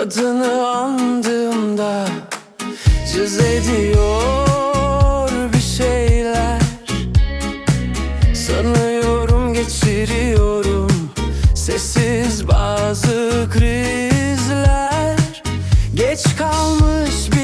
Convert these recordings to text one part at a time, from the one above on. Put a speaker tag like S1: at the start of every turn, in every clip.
S1: Adını andığımda cız ediyor bir şeyler. Sanıyorum geçiriyorum sessiz bazı krizler. Geç kalmış bir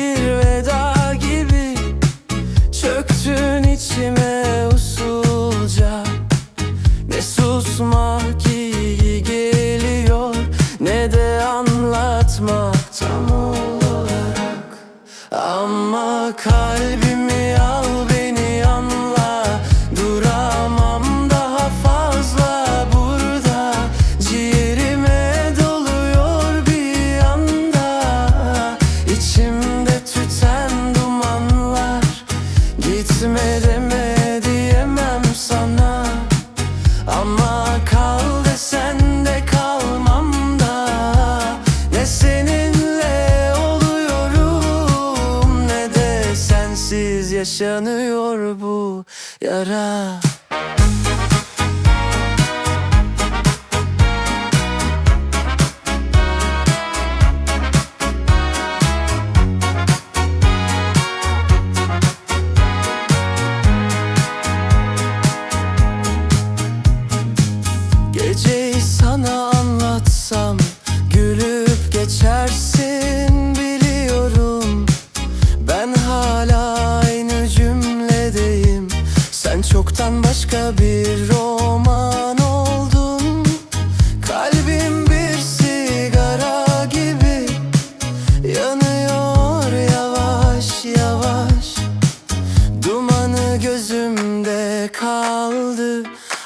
S1: kalbimi al beni anla. Duramam daha fazla burada. Ciğerime doluyor bir anda. İçimde tüten dumanlar. Gitme deme yaşanıyor bu yara. Geceyi sana anlatsam Gülüp geçersin başka bir roman oldun Kalbim bir sigara gibi Yanıyor yavaş yavaş. Dumanı gözümde kaldı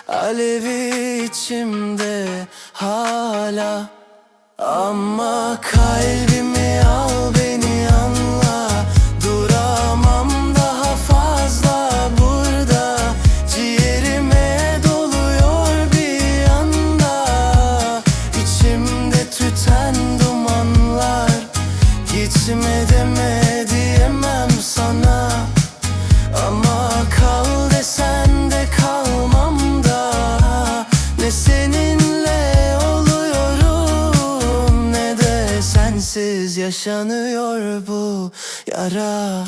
S1: Alevi içimde hala. Ama kalbimi al Seninle oluyorum. Ne de sensiz yaşanıyor bu yara